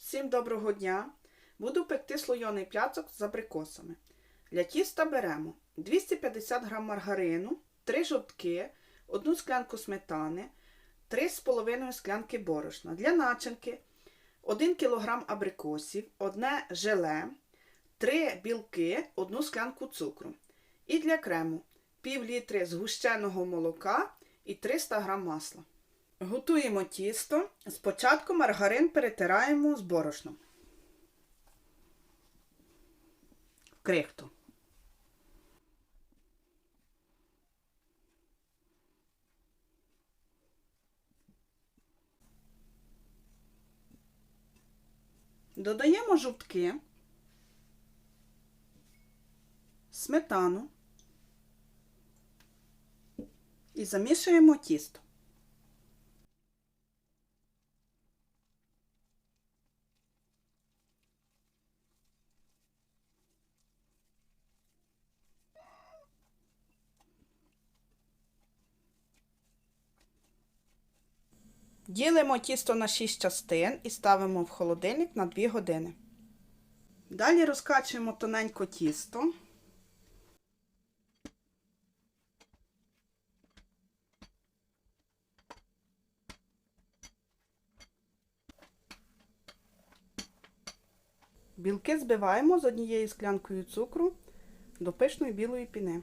Всім доброго дня! Буду пекти слойоний пляцок з абрикосами. Для тіста беремо 250 г маргарину, 3 жовтки, 1 склянку сметани, 3,5 склянки борошна. Для начинки 1 кг абрикосів, 1 желе, 3 білки, 1 склянку цукру. І для крему пів літри згущеного молока і 300 г масла. Готуємо тісто. Спочатку маргарин перетираємо з борошном. В крихту. Додаємо жовтки, сметану і замішуємо тісто. Ділимо тісто на 6 частин і ставимо в холодильник на 2 години. Далі розкачуємо тоненько тісто. Білки збиваємо з однією склянкою цукру до пишної білої піни.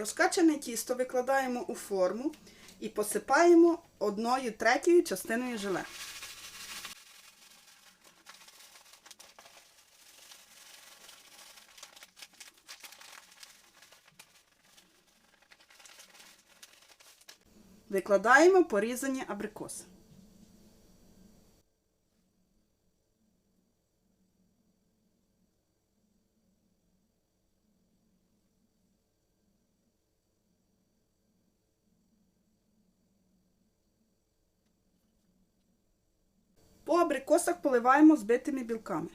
Розкачане тісто викладаємо у форму і посипаємо одною третьою частиною желе. Викладаємо порізані абрикоси. По абрикосах поливаємо збитими білками.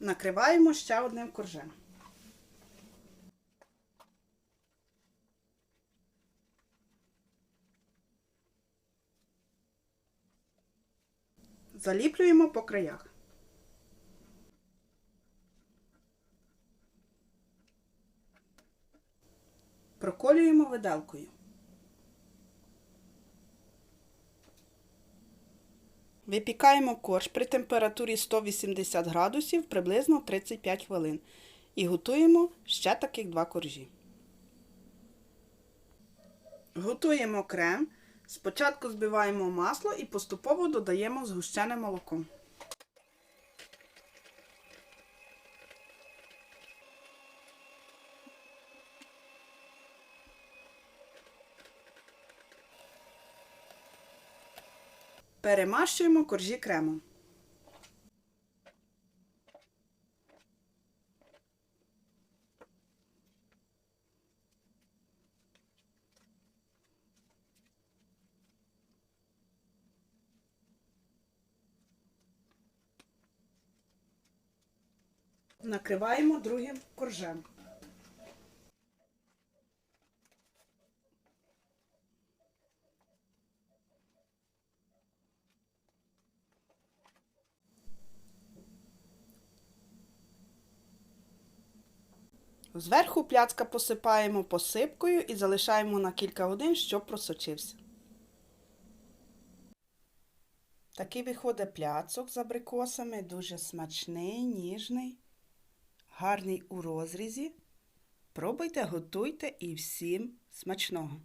Накриваємо ще одним коржем. Заліплюємо по краях. Проколюємо виделкою. Випікаємо корж при температурі 180 градусів приблизно 35 хвилин. І готуємо ще таких два коржі. Готуємо крем. Спочатку збиваємо масло і поступово додаємо згущене молоко. Перемащуємо коржі кремом. Накриваємо другим коржем. Зверху пляцка посипаємо посипкою і залишаємо на кілька годин, щоб просочився. Такий виходить пляцок з абрикосами, дуже смачний, ніжний, гарний у розрізі. Пробуйте, готуйте і всім смачного!